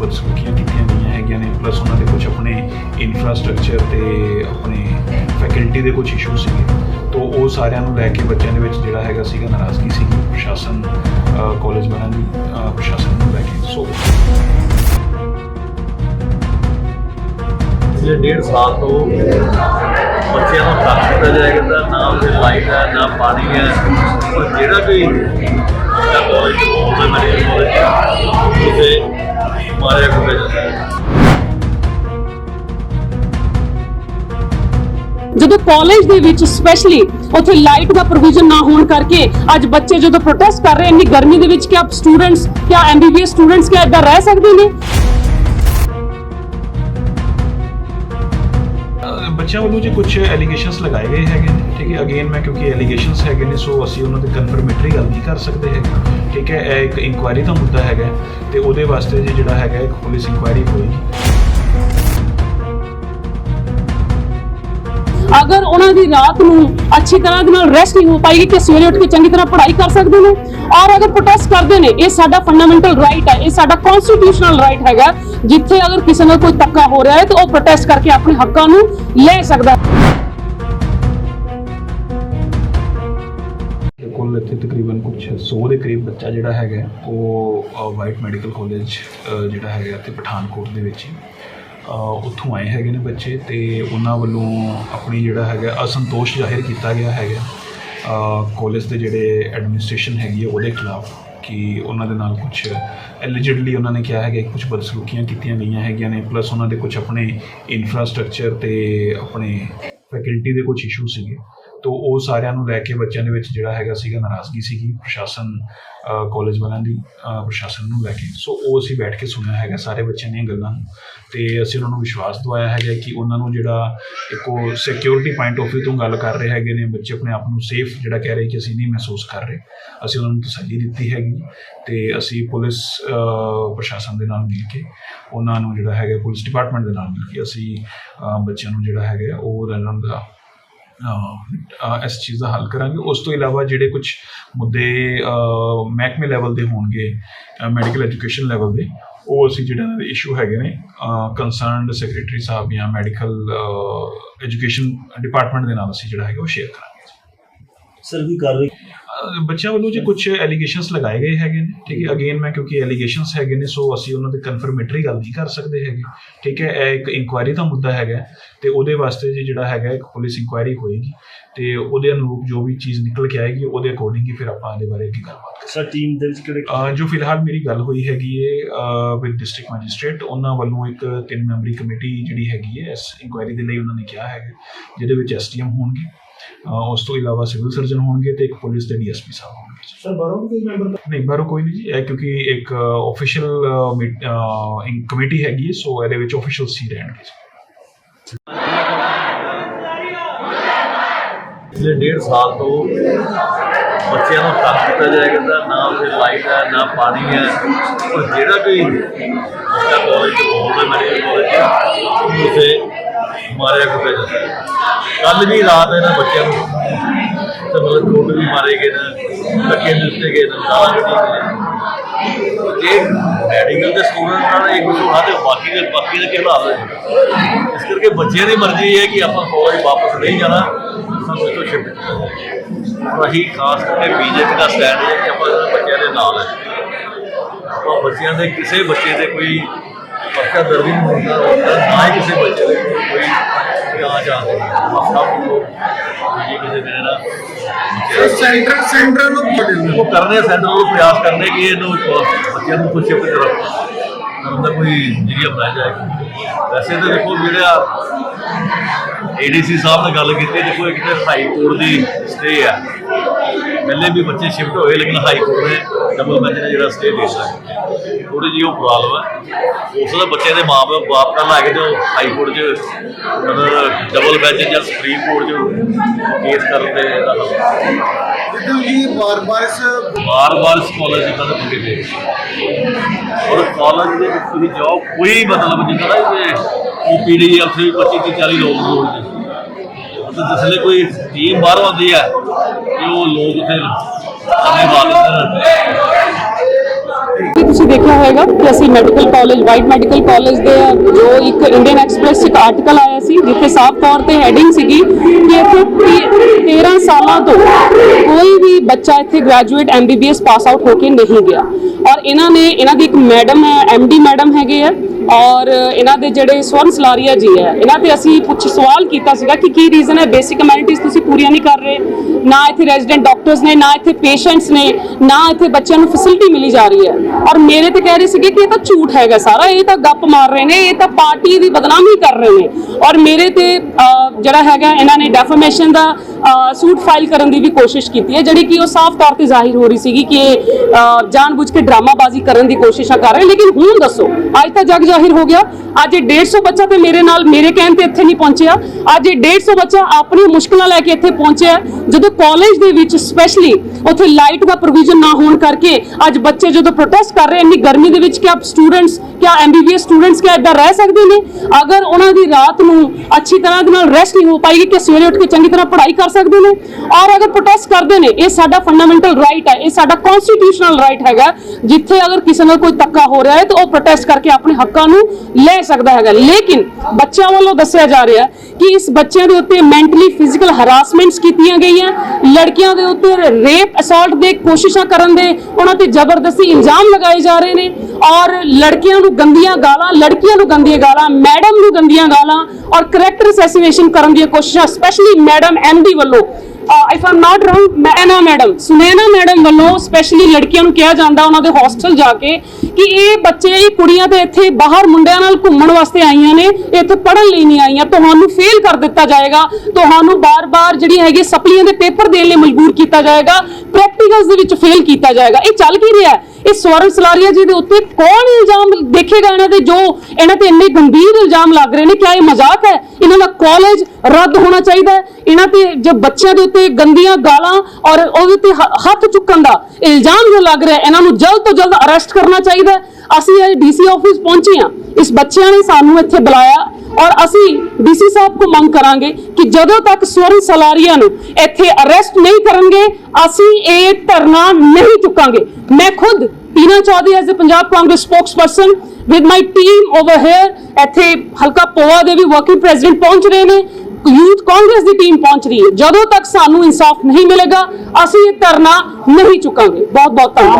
ਬਦਸਲੂਕੀਆਂ ਕੀਤੀਆਂ ਗਈਆਂ ਹੈਗੀਆਂ ਨੇ ਪਲੱਸ ਉਹਨਾਂ ਦੇ ਕੁਝ ਆਪਣੇ ਇਨਫਰਾਸਟ੍ਰਕਚਰ ਤੇ ਆਪਣੇ ਫੈਕਲਟੀ ਦੇ ਕੁਝ ਇਸ਼ੂ ਸੀਗੇ। ਤੋਂ ਉਹ ਸਾਰਿਆਂ ਨੂੰ ਲੈ ਕੇ ਬੱਚਿਆਂ ਦੇ ਵਿੱਚ ਜਿਹੜਾ ਹੈਗਾ ਸੀਗਾ ਨਾਰਾਜ਼ਗੀ ਸੀ ਪ੍ਰਸ਼ਾਸਨ ਕਾਲਜ ਵਾਲਿਆਂ ਦੀ ਪ੍ਰਸ਼ਾਸਨ ਨੂੰ ਲੈ ਕੇ। ਸੋ ਪਿਛਲੇ ਡੇਢ ਸਾਲ ਤੋਂ ਬੱਚਿਆਂ ਨੂੰ ਤੰਗ ਕੀਤਾ ਜਾਏਗਾ ਤਾਂ ਨਾ ਉਹਦੇ ਲਾਈਟ ਹੈ, ਨਾ ਪਾਣੀ ਹੈ। ਔਰ ਜਿਹੜਾ ਕੋਈ ਕਾਲਜ ਤੋਂ ਮੇਰੇ ਕਾਲਜ ਉਸੇ ਮਾਰਿਆ ਕੁੱਟਿਆ ਜਦੋਂ ਕਾਲਜ ਦੇ ਵਿੱਚ ਸਪੈਸ਼ਲੀ ਉੱਥੇ ਲਾਈਟ ਦਾ ਪ੍ਰੋਵੀਜ਼ਨ ਨਾ ਹੋਣ ਕਰਕੇ ਅੱਜ ਬੱਚੇ ਜਦੋਂ ਪ੍ਰੋਟੈਸਟ ਕਰ ਰਹੇ ਇੰਨੀ ਗਰਮੀ ਦੇ ਵਿੱਚ, ਕਿ ਆਪ ਸਟੂਡੈਂਟਸ ਕਿਆ ਐਮਬੀਬੀਐਸ ਸਟੂਡੈਂਟਸ ਕਿਆ ਇੱਦਾਂ ਰਹਿ ਸਕਦੇ ਨੇ? ਬੱਚਿਆਂ ਵੱਲੋਂ ਜੀ ਕੁਝ ਐਲੀਗੇਸ਼ਨਸ ਲਗਾਏ ਗਏ ਹੈਗੇ ਨੇ ਠੀਕ ਹੈ ਅਗੇਨ ਮੈਂ ਕਿਉਂਕਿ ਐਲੀਗੇਸ਼ਨਸ ਹੈਗੇ ਨੇ ਸੋ ਅਸੀਂ ਉਹਨਾਂ ਤੇ ਕਨਫਰਮੇਟਰੀ ਗੱਲ ਨਹੀਂ ਕਰ ਸਕਦੇ ਹੈਗੇ, ਠੀਕ ਹੈ, ਇਹ ਇੱਕ ਇਨਕੁਆਇਰੀ ਦਾ ਮੁੱਦਾ ਹੈਗਾ ਤੇ ਉਹਦੇ ਵਾਸਤੇ ਜੀ ਜਿਹੜਾ ਹੈਗਾ ਇੱਕ ਪੁਲਿਸ ਇਨਕੁਆਇਰੀ ਹੋਏਗੀ। ਅਗਰ ਉਹਨਾਂ ਦੀ ਰਾਤ ਨੂੰ ਅੱਛੀ ਤਰ੍ਹਾਂ ਦੇ ਨਾਲ ਰੈਸਟ ਨਹੀਂ ਹੋ ਪਾਏਗੀ ਕਿ ਸਵੇਰੇ ਉੱਠ ਕੇ ਚੰਗੀ ਤਰ੍ਹਾਂ ਪੜ੍ਹਾਈ ਕਰ ਸਕਦੇ ਨੇ? ਔਰ ਅਗਰ ਪ੍ਰੋਟੈਸਟ ਕਰਦੇ ਨੇ, ਇਹ ਸਾਡਾ ਫੰਡਾਮੈਂਟਲ ਰਾਈਟ ਹੈ ਇਹ ਸਾਡਾ ਕਨਸਟੀਟਿਊਸ਼ਨਲ ਰਾਈਟ ਹੈਗਾ। ਜਿੱਥੇ ਅਗਰ ਕਿਸੇ ਨਾਲ ਕੋਈ ਧੱਕਾ ਹੋ ਰਿਹਾ ਹੈ, ਤਾਂ ਉਹ ਪ੍ਰੋਟੈਸਟ ਕਰਕੇ ਆਪਣੇ ਹੱਕਾਂ ਨੂੰ ਲੈ ਸਕਦਾ ਹੈ। ਇੱਥੇ ਤਕਰੀਬਨ ਕੁਝ 100 ਦੇ ਕਰੀਬ ਬੱਚਾ ਜਿਹੜਾ ਹੈਗਾ ਉਹ ਵਾਈਟ ਮੈਡੀਕਲ ਕਾਲਜ ਜਿਹੜਾ ਹੈਗਾ ਤੇ ਪਠਾਨਕੋਟ ਦੇ ਵਿੱਚ ਉੱਥੋਂ ਆਏ ਹੈਗੇ ਨੇ ਬੱਚੇ ਤੇ ਉਹਨਾਂ ਵੱਲੋਂ ਆਪਣੀ ਜਿਹੜਾ ਹੈਗਾ ਅਸੰਤੋਸ਼ ਜ਼ਾਹਿਰ ਕੀਤਾ ਗਿਆ ਹੈਗਾ। ਕਾਲਜ ਦੇ ਜਿਹੜੇ ਐਡਮਿਨਿਸਟ੍ਰੇਸ਼ਨ ਹੈਗੀ ਹੈ ਉਹਦੇ ਖਿਲਾਫ ਕਿ ਉਹਨਾਂ ਦੇ ਨਾਲ ਕੁਝ ਐਲੀਜਿਡਲੀ ਉਹਨਾਂ ਨੇ ਕਿਹਾ ਹੈਗਾ ਕਿ ਕੁਝ ਬਦਸਲੂਕੀਆਂ ਕੀਤੀਆਂ ਗਈਆਂ ਹੈਗੀਆਂ ਨੇ ਪਲੱਸ ਉਹਨਾਂ ਦੇ ਕੁਝ ਆਪਣੇ ਇਨਫਰਾਸਟ੍ਰਕਚਰ ਤੇ ਆਪਣੇ ਫੈਕਲਟੀ ਦੇ ਕੁਝ ਇਸ਼ੂ ਸੀਗੇ। ਤੋਂ ਉਹ ਸਾਰਿਆਂ ਨੂੰ ਲੈ ਕੇ ਬੱਚਿਆਂ ਦੇ ਵਿੱਚ ਜਿਹੜਾ ਹੈਗਾ ਸੀਗਾ ਨਾਰਾਜ਼ਗੀ ਸੀਗੀ, ਪ੍ਰਸ਼ਾਸਨ ਕਾਲਜ ਵਾਲਿਆਂ ਦੀ ਪ੍ਰਸ਼ਾਸਨ ਨੂੰ ਲੈ ਕੇ। ਸੋ ਉਹ ਅਸੀਂ ਬੈਠ ਕੇ ਸੁਣਿਆ ਹੈਗਾ ਸਾਰੇ ਬੱਚਿਆਂ ਦੀਆਂ ਗੱਲਾਂ ਨੂੰ। ਤੇ ਅਸੀਂ ਉਹਨਾਂ ਨੂੰ ਵਿਸ਼ਵਾਸ ਦਵਾਇਆ ਹੈਗਾ ਕਿ ਉਹਨਾਂ ਨੂੰ ਜਿਹੜਾ ਇੱਕ ਉਹ ਸਿਕਿਉਰਿਟੀ ਪੁਆਇੰਟ ਆਫ View ਤੋਂ ਗੱਲ ਕਰ ਰਹੇ ਹੈਗੇ ਨੇ, ਬੱਚੇ ਆਪਣੇ ਆਪ ਨੂੰ ਸੇਫ ਜਿਹੜਾ ਕਹਿ ਰਹੇ ਕਿ ਅਸੀਂ ਨਹੀਂ ਮਹਿਸੂਸ ਕਰ ਰਹੇ। ਅਸੀਂ ਉਹਨਾਂ ਨੂੰ ਤਸੱਲੀ ਦਿੱਤੀ ਹੈਗੀ, ਤੇ ਅਸੀਂ ਪੁਲਿਸ ਪ੍ਰਸ਼ਾਸਨ ਦੇ ਨਾਲ ਮਿਲ ਕੇ ਉਹਨਾਂ ਨੂੰ ਜਿਹੜਾ ਹੈਗਾ ਪੁਲਿਸ ਡਿਪਾਰਟਮੈਂਟ ਦੇ ਨਾਲ ਮਿਲ ਕੇ ਅਸੀਂ ਬੱਚਿਆਂ ਨੂੰ ਜਿਹੜਾ ਹੈਗਾ ਉਹ ਇਹਨਾਂ ਦਾ ਇਸ ਚੀਜ਼ ਦਾ ਹੱਲ ਕਰਾਂਗੇ। ਉਸ ਤੋਂ ਇਲਾਵਾ ਜਿਹੜੇ ਕੁਝ ਮੁੱਦੇ ਮਹਿਕਮੇ ਲੈਵਲ ਦੇ ਹੋਣਗੇ ਮੈਡੀਕਲ ਐਜੂਕੇਸ਼ਨ ਲੈਵਲ ਦੇ, ਉਹ ਅਸੀਂ ਜਿਹੜੇ ਇਸ਼ੂ ਹੈਗੇ ਨੇ ਕੰਸਰਨਡ ਸੈਕਟਰੀ ਸਾਹਿਬ ਜਾਂ ਮੈਡੀਕਲ ਐਜੂਕੇਸ਼ਨ ਡਿਪਾਰਟਮੈਂਟ ਦੇ ਨਾਲ ਅਸੀਂ ਜਿਹੜਾ ਹੈਗਾ ਉਹ ਸ਼ੇਅਰ ਕਰਾਂਗੇ। ਸਰ ਵੀ ਕਰ ਰਹੀ ਬੱਚਿਆਂ ਵੱਲੋਂ ਜੀ ਕੁਝ ਐਲੀਗੇਸ਼ਨਸ ਲਗਾਏ ਗਏ ਹੈਗੇ ਨੇ ਠੀਕ ਹੈ? ਅਗੇਨ ਮੈਂ ਕਿਉਂਕਿ ਐਲੀਗੇਸ਼ਨਸ ਹੈਗੇ ਨੇ ਸੋ ਅਸੀਂ ਉਹਨਾਂ ਤੇ ਕਨਫਰਮੇਟਰੀ ਗੱਲ ਨਹੀਂ ਕਰ ਸਕਦੇ ਹੈਗੇ ਠੀਕ ਹੈ? ਇਹ ਇੱਕ ਇਨਕੁਆਇਰੀ ਦਾ ਮੁੱਦਾ ਹੈਗਾ ਤੇ ਉਹਦੇ ਵਾਸਤੇ ਜੀ ਜਿਹੜਾ ਹੈਗਾ ਇੱਕ ਪੁਲਿਸ ਇਨਕੁਆਇਰੀ ਹੋਏਗੀ ਤੇ ਉਹਦੇ ਅਨੁਰੂਪ ਜੋ ਵੀ ਚੀਜ਼ ਨਿਕਲ ਕੇ ਆਏਗੀ ਉਹਦੇ ਅਕੋਰਡਿੰਗ ਹੀ ਫਿਰ ਆਪਾਂ ਇਹਦੇ ਬਾਰੇ ਅੱਗੇ ਗੱਲਬਾਤ ਸਰ ਟੀਮ ਦੇ ਵਿੱਚ ਕਿਹੜੇ ਕਰਾਂਗੇ ਜੋ ਫਿਲਹਾਲ ਮੇਰੀ ਗੱਲ ਹੋਈ ਹੈਗੀ ਹੈ ਵਿਦ ਡਿਸਟ੍ਰਿਕਟ ਮੈਜਿਸਟ੍ਰੇਟ ਉਹਨਾਂ ਵੱਲੋਂ ਇੱਕ ਤਿੰਨ ਮੈਂਬਰੀ ਕਮੇਟੀ ਜਿਹੜੀ ਹੈਗੀ ਹੈ ਇਸ ਇਨਕੁਆਇਰੀ ਦੇ ਲਈ ਉਹਨਾਂ ਨੇ ਕਿਹਾ ਹੈਗਾ ਜਿਹਦੇ ਵਿੱਚ ਐਸਟੀਐਮ ਹੋਣਗੇ। ਉਸ ਤੋਂ ਇਲਾਵਾ ਸਿਵਲ ਸਰਜਨ ਹੋਣਗੇ ਤੇ ਇੱਕ ਪੁਲਿਸ ਦੇ ਡੀਐਸਪੀ ਸਾਹਿਬ ਹੋਣਗੇ ਸਰ ਬਾਹਰੋਂ ਕੋਈ ਮੈਂਬਰ ਨਹੀਂ ਬਾਹਰੋਂ ਕੋਈ ਨਹੀਂ ਜੀ। ਇਹ ਕਿਉਂਕਿ ਇੱਕ ਆਫੀਸ਼ੀਅਲ ਕਮੇਟੀ ਹੈਗੀ ਸੋ ਇਹਦੇ ਵਿੱਚ ਆਫੀਸ਼ੀਅਲ ਸੀ ਰਹਿਣਗੇ ਜੀ। ਪਿਛਲੇ ਡੇਢ ਸਾਲ ਤੋਂ ਬੱਚਿਆਂ ਨੂੰ ਤੰਗ ਕੀਤਾ ਜਾਏਗਾ ਤਾਂ ਨਾ ਉਹਦੇ ਲਾਈਟ ਹੈ ਨਾ ਪਾਣੀ ਹੈ। ਔਰ ਜਿਹੜਾ ਕੋਈ ਬੱਚਾ ਕਾਲਜ ਤੋਂ ਬੋਲਦਾ ਮੇਰੇ ਕਾਲਜ ਉਸੇ ਮਾਰਿਆ ਕੁੱਟਿਆ ਜਾਂਦਾ ਹੈ ਕੱਲ ਵੀ ਰਾਤ ਇਹਨਾਂ ਬੱਚਿਆਂ ਨੂੰ ਤੇ ਮਤਲਬ ਕੋਟ ਵੀ ਮਾਰੇ ਗਏ ਨੇ, ਧੱਕੇ ਵੀ ਦਿੱਤੇ ਗਏ ਨੇ, ਗਾਲਾਂ ਵੀ ਗਈਆਂ ਜੇ ਮੈਡੀਕਲ ਦੇ ਸਟੂਡੈਂਟ ਨਾਲ ਇੱਕ ਕੁਝ ਹੋਣਾ ਤੇ ਬਾਕੀ ਦੇ ਬਾਕੀ ਦੇ ਕੀ ਹਾਲਾਤ ਹੈ? ਇਸ ਕਰਕੇ ਬੱਚਿਆਂ ਦੀ ਮਰਜ਼ੀ ਹੈ ਕਿ ਆਪਾਂ ਕਾਲਜ ਵਾਪਸ ਨਹੀਂ ਜਾਣਾ, ਸਾਨੂੰ ਇੱਥੋਂ ਸ਼ਿਫਟ ਕਰੋ ਅਸੀਂ ਖਾਸ ਕਰਕੇ ਬੀਜੇਪੀ ਦਾ ਸਟੈਂਡ ਹੈ ਕਿ ਆਪਾਂ ਬੱਚਿਆਂ ਦੇ ਨਾਲ ਹੈ। ਆਪਾਂ ਬੱਚਿਆਂ ਦੇ ਕਿਸੇ ਬੱਚੇ ਦੇ ਕੋਈ ਪੱਕਾ ਦਰਦ ਨਹੀਂ ਹੁੰਦਾ। ਨਾ ਹੀ ਕਿਸੇ ਬੱਚੇ ਦੇ ਕੋਈ ਜਾਂ ਜਾਂ ਸਭ ਨੂੰ ਬੀਜੇਪੀ ਦੇ ਮੇਰੇ ਨਾਲ ਸੈਂਟਰ ਸੈਂਟਰ ਨੂੰ ਤੁਹਾਡੇ ਉਹ ਕਰਨੇ ਆ ਸੈਂਟਰ ਨੂੰ ਪ੍ਰਯਾਸ ਕਰਨੇ ਕਿ ਇਹਨੂੰ ਬੱਚਿਆਂ ਨੂੰ ਕੁਝ ਸ਼ਿਫਟ ਕਰੋ ਕਰਨ ਦਾ ਕੋਈ ਜਰੀਆ ਬਣਾਇਆ ਜਾਏਗਾ ਵੈਸੇ ਤਾਂ ਦੇਖੋ ਜਿਹੜਾ ਏਡੀਸੀ ਸਾਹਿਬ ਨਾਲ ਗੱਲ ਕੀਤੀ ਦੇਖੋ ਇੱਕ ਤੇ ਹਾਈ ਕੋਰਟ ਦੀ ਸਟੇ ਆ। ਪਹਿਲੇ ਵੀ ਬੱਚੇ ਸ਼ਿਫਟ ਹੋਏ ਲੇਕਿਨ ਹਾਈ ਕੋਰਟ ਨੇ ਡਬਲ ਬੈਂਚ ਨੇ ਜਿਹੜਾ ਸਟੇ ਦੇ ਦਿੱਤਾ। ਥੋੜੀ ਜਿਹੀ ਉਹ ਪ੍ਰੋਬਲਮ ਹੈ ਉਸ ਦਾ ਬੱਚੇ ਦੇ ਮਾਪੇ ਬਾਪ ਦਾ ਲੱਗ ਜੋ ਹਾਈ ਕੋਰਟ 'ਚ ਮਤਲਬ ਡਬਲ ਬੈਂਚ ਜਾਂ ਸੁਪਰੀਮ ਕੋਰਟ 'ਚ ਕੇਸ ਕਰਨ ਦੇ ਹੱਲ ਜਿੱਦਾਂ ਕਿ ਬਾਰ-ਬਾਰ ਇਸ ਬਾਰ-ਬਾਰ ਸਕਾਲਰ ਜਿੱਦਾਂ ਦੇ ਪੁੱਛੇ ਗਏ ਔਰ ਕਾਲਜ ਦੇ ਵਿੱਚ ਤੁਸੀਂ ਜਾਓ ਕੋਈ ਮਤਲਬ ਨਹੀਂ ਕਰਦਾ ਕਿ ਓਪੀਡੀ ਉੱਥੇ 25 ਤੋਂ 40 ਲੋਕ ਲੋੜ ਨੇ ਉੱਥੇ ਜਿਸ ਵੇਲੇ ਕੋਈ ਟੀਮ ਬਾਹਰੋਂ ਆਉਂਦੀ ਹੈ ਤੇ ਉਹ ਲੋਕ ਉੱਥੇ ਆਨੇ ਵਾਲੇ ਨੇ ਕਿ ਤੁਸੀਂ ਤੁਸੀਂ ਦੇਖਿਆ ਹੋਵੇਗਾ ਕਿ ਅਸੀਂ medical college white medical college ਦੇ ਜੋ ਇੱਕ ਇੰਡੀਅਨ ਐਕਸਪ੍ਰੈਸ 'ਚ ਇੱਕ ਆਰਟੀਕਲ ਆਇਆ ਸੀ ਜਿੱਥੇ ਸਾਫ਼ ਤੌਰ ਤੇ ਹੈਡਿੰਗ ਸੀਗੀ ਕਿ ਇੱਥੇ ਤੀ- 13 ਸਾਲਾਂ ਤੋਂ ਕੋਈ ਵੀ ਬੱਚਾ ਇੱਥੇ ਗ੍ਰੈਜੂਏਟ ਐਮਬੀਬੀਐਸ ਪਾਸ ਆਊਟ ਹੋ ਕੇ ਨਹੀਂ ਗਿਆ ਔਰ ਇਹਨਾਂ ਨੇ ਇਹਨਾਂ ਦੀ ਇੱਕ ਮੈਡਮ ਹੈ ਐਮਡੀ ਮੈਡਮ ਹੈਗੇ ਆ ਔਰ ਇਹਨਾਂ ਦੇ ਜਿਹੜੇ ਸਵਰਨ ਸਲਾਰੀਆ ਜੀ ਹੈ, ਇਹਨਾਂ ਤੇ ਅਸੀਂ ਪੁੱਛ ਸਵਾਲ ਕੀਤਾ ਸੀਗਾ ਕਿ ਕੀ ਰੀਜ਼ਨ ਹੈ ਬੇਸਿਕ ਕਮਿਊਨਿਟੀਜ਼ ਤੁਸੀਂ ਪੂਰੀਆਂ ਨਹੀਂ ਕਰ ਰਹੇ, ਨਾ ਇੱਥੇ ਰੈਜ਼ੀਡੈਂਟ ਡਾਕਟਰਸ ਨੇ, ਨਾ ਇੱਥੇ ਪੇਸ਼ੈਂਟਸ ਨੇ, ਨਾ ਇੱਥੇ ਬੱਚਿਆਂ ਨੂੰ ਫੈਸਿਲਿਟੀ ਮਿਲੀ ਜਾ ਰਹੀ ਹੈ। ਔਰ ਮੇਰੇ ਤੇ ਕਹਿ ਰਹੇ ਸੀਗੇ ਕਿ ਇਹ ਤਾਂ ਝੂਠ ਹੈਗਾ ਸਾਰਾ, ਇਹ ਤਾਂ ਗੱਪ ਮਾਰ ਰਹੇ ਨੇ, ਇਹ ਤਾਂ ਪਾਰਟੀ ਦੀ ਬਦਨਾਮੀ ਕਰ ਰਹੇ ਨੇ। ਔਰ ਮੇਰੇ ਤੇ ਜਿਹੜਾ ਹੈਗਾ ਇਹਨਾਂ ਨੇ ਡੈਫਾਮੇਸ਼ਨ ਦਾ ਸੂਟ ਫਾਈਲ ਕਰਨ ਦੀ ਵੀ ਕੋਸ਼ਿਸ਼ ਕੀਤੀ ਹੈ ਜਿਹੜੀ ਕਿ ਉਹ ਸਾਫ਼ ਤੌਰ ਤੇ ਜ਼ਾਹਿਰ ਹੋ ਰਹੀ ਸੀਗੀ ਕਿ ਇਹ ਅਹ, ਜਾਣਬੁੱਝ ਕੇ ਡਰਾਮਾਬਾਜ਼ੀ ਕਰਨ ਦੀ ਕੋਸ਼ਿਸ਼ਾਂ ਕਰ ਰਹੇ ਲੇਕਿਨ ਹੁਣ ਦੱਸੋ ਅੱਜ ਤਾਂ ਜਗ ਜ਼ਾਹਿਰ ਹੋ ਗਿਆ। ਅੱਜ ਇਹ 150 ਬੱਚਾ ਤੇ ਮੇਰੇ ਨਾਲ ਮੇਰੇ ਕਹਿਣ ਤੇ ਇੱਥੇ ਨਹੀਂ ਪਹੁੰਚਿਆ। ਅੱਜ ਇਹ 150 ਬੱਚਾ ਆਪਣੀ ਮੁਸ਼ਕਲਾਂ ਲੈ ਕੇ ਇੱਥੇ ਪਹੁੰਚਿਆ ਜਦੋਂ ਕਾਲਜ ਦੇ ਵਿੱਚ ਸਪੈਸ਼ਲੀ ਉੱਥੇ ਲਾਈਟ ਦਾ ਪ੍ਰੋਵੀਜ਼ਨ ਨਾ ਹੋਣ ਕਰਕੇ ਅੱਜ ਬੱਚੇ ਜਦੋਂ ਪ੍ਰੋਟੈਸਟ ਕਰ ਰਹੇ ਇੰਨੀ ਗਰਮੀ ਦੇ ਵਿੱਚ ਕਿਆ ਸਟੂਡੈਂਟਸ ਕਿਆ ਐਮਬੀਬੀਐਸ ਸਟੂਡੈਂਟਸ ਕਿਆ ਇੱਦਾਂ ਰਹਿ ਸਕਦੇ ਨੇ? ਅਗਰ ਉਹਨਾਂ ਦੀ ਰਾਤ ਨੂੰ ਅੱਛੀ ਤਰ੍ਹਾਂ ਦੇ ਨਾਲ ਰੈਸਟ ਨਹੀਂ ਹੋ ਪਾਏਗੀ ਕਿ ਸਵੇਰੇ ਉੱਠ ਕੇ ਚੰਗੀ ਤਰ੍ਹਾਂ ਪੜ੍ਹਾਈ ਕਰ ਸਕਦੇ ਨੇ। ਔਰ ਅਗਰ ਪ੍ਰੋਟੈਸਟ ਕਰਦੇ ਨੇ, ਇਹ ਸਾਡਾ ਫੰਡਾਮੈਂਟਲ ਰਾਈਟ ਹੈ, ਇਹ ਸਾਡਾ ਕਨਸਟੀਟਿਊਸ਼ਨਲ ਰਾਈਟ ਹੈਗਾ। ਜਿੱਥੇ ਅਗਰ ਕਿਸੇ ਨਾਲ ਕੋਈ ਧੱਕਾ ਹੋ ਰਿਹਾ ਹੈ, ਤਾਂ ਉਹ ਪ੍ਰੋਟੈਸਟ ਕਰਕੇ ਆਪਣੇ ਹੱਕਾਂ ਨੂੰ ਲੈ ਸਕਦਾ ਹੈਗਾ। ਲੇਕਿਨ ਬੱਚਿਆਂ ਵੱਲੋਂ ਦੱਸਿਆ ਜਾ ਰਿਹਾ ਕਿ ਇਸ ਬੱਚਿਆਂ ਦੇ ਉੱਤੇ ਮੈਂਟਲੀ ਫਿਜ਼ੀਕਲ ਹਰਾਸਮੈਂਟਸ ਕੀਤੀਆਂ ਗਈਆਂ। ਲੜਕੀਆਂ ਦੇ ਉੱਤੇ ਰੇਪ ਅਸਾਲਟ ਦੇ ਕੋਸ਼ਿਸ਼ਾਂ ਕਰਨ ਦੇ ਉਹਨਾਂ ਤੇ ਜ਼ਬਰਦਸਤੀ ਇਲਜ਼ਾਮ ਲਗਾਏ ਜਾ ਰਹੇ ਨੇ। ਔਰ ਲੜਕੀਆਂ ਨੂੰ ਗੰਦੀਆਂ ਗਾਲਾਂ, ਲੜਕੀਆਂ ਨੂੰ ਗੰਦੀਆਂ ਗਾਲਾਂ, ਮੈਡਮ ਨੂੰ ਗੰਦੀਆਂ ਗਾਲਾਂ ਔਰ ਕਰੈਕਟਰ ਅਸੈਸੀਨੇਸ਼ਨ ਕਰਨ ਦੀਆਂ ਕੋਸ਼ਿਸ਼ਾਂ ਸਪੈਸ਼ਲੀ ਮੈਡਮ ਐਮਡੀ ਵੱਲੋਂ। If I'm not wrong Maina madam, Sunaina madam ਵੱਲੋਂ ਸਪੈਸ਼ਲੀ ਲੜਕੀਆਂ ਨੂੰ ਕਿਹਾ ਜਾਂਦਾ ਉਹਨਾਂ ਦੇ ਹੋਸਟਲ ਜਾ ਕੇ ਕਿ ਇਹ ਬੱਚੇ, ਇਹ ਕੁੜੀਆਂ ਤੇ ਇੱਥੇ ਬਾਹਰ ਮੁੰਡਿਆਂ ਨਾਲ ਘੁੰਮਣ ਵਾਸਤੇ ਆਈਆਂ ਨੇ ਇੱਥੇ ਪੜ੍ਹਨ ਲਈ ਨਹੀਂ ਆਈਆਂ। ਤੁਹਾਨੂੰ ਫੇਲ ਕਰ ਦਿੱਤਾ ਜਾਏਗਾ। ਤੁਹਾਨੂੰ ਬਾਰ-ਬਾਰ ਜਿਹੜੀ ਹੈਗੀ ਸਪਲੀਆਂ ਦੇ ਪੇਪਰ ਦੇਣ ਲਈ ਮਜਬੂਰ ਕੀਤਾ ਜਾਏਗਾ। ਪ੍ਰੈਕਟੀਕਲਸ ਦੇ ਵਿੱਚ ਫੇਲ ਕੀਤਾ ਜਾਏਗਾ। ਇਹ ਚੱਲ ਕੀ ਰਿਹਾ? ਇਹ ਸਵਰਨ ਸਲਾਰੀਆ ਜੀ ਦੇ ਉੱਤੇ ਕੌਣ ਇਲਜ਼ਾਮ ਦੇਖੇਗਾ ਇਹਨਾਂ ਦੇ ਜੋ ਇਹਨਾਂ ਤੇ ਇੰਨੇ ਗੰਭੀਰ ਇਲਜ਼ਾਮ ਲੱਗ ਰਹੇ ਨੇ? ਕਿਆ ਇਹ ਮਜ਼ਾਕ ਹੈ? ਇਹਨਾਂ ਦਾ ਕਾਲਜ ਰੱਦ ਹੋਣਾ ਚਾਹੀਦਾ ਹੈ। ਇਹਨਾਂ ਤੇ ਜੋ ਬੱਚਿਆਂ ਦੇ ਉੱਤੇ ਗੰਦੀਆਂ ਗਾਲਾਂ ਔਰ ਉਹਦੇ ਤੇ ਹੱਥ ਚੁੱਕਣ ਦਾ ਇਲਜ਼ਾਮ ਜੋ ਲੱਗ ਰਿਹਾ, ਇਹਨਾਂ ਨੂੰ ਜਲਦ ਤੋਂ ਜਲਦ ਅਰੈਸਟ ਕਰਨਾ ਚਾਹੀਦਾ ਅਸੀਂ ਅੱਜ ਡੀਸੀ ਆਫਿਸ ਪਹੁੰਚੇ ਹਾਂ। ਇਸ ਬੱਚਿਆਂ ਨੇ ਸਾਨੂੰ ਇੱਥੇ ਬੁਲਾਇਆ ਔਰ ਅਸੀਂ ਡੀਸੀ ਸਾਹਿਬ ਕੋ ਮੰਗ ਕਰਾਂਗੇ ਕਿ ਜਦੋਂ ਤੱਕ ਸਵਰਨ ਸਲਾਰੀਆ ਨੂੰ ਇੱਥੇ ਅਰੈਸਟ ਨਹੀਂ ਕਰਨਗੇ, ਅਸੀਂ ਇਹ ਧਰਨਾ ਨਹੀਂ ਚੁੱਕਾਂਗੇ। ਮੈਂ ਖੁਦ Tina Chaudhary as a Punjab Congress spokesperson with my team over here ਇੱਥੇ ਹਲਕਾ ਪੋਆ ਦੇ ਵੀ ਵਰਕਿੰਗ ਪ੍ਰੈਜ਼ੀਡੈਂਟ ਪਹੁੰਚ ਰਹੇ ਨੇ। ਯੂਥ ਕਾਂਗਰਸ ਦੀ ਟੀਮ ਪਹੁੰਚ ਰਹੀ ਹੈ। ਜਦੋਂ ਤੱਕ ਸਾਨੂੰ ਇਨਸਾਫ ਨਹੀਂ ਮਿਲੇਗਾ, ਅਸੀਂ ਇਹ ਧਰਨਾ ਨਹੀਂ ਚੁੱਕਾਂਗੇ। ਬਹੁਤ ਬਹੁਤ ਧੰਨਵਾਦ।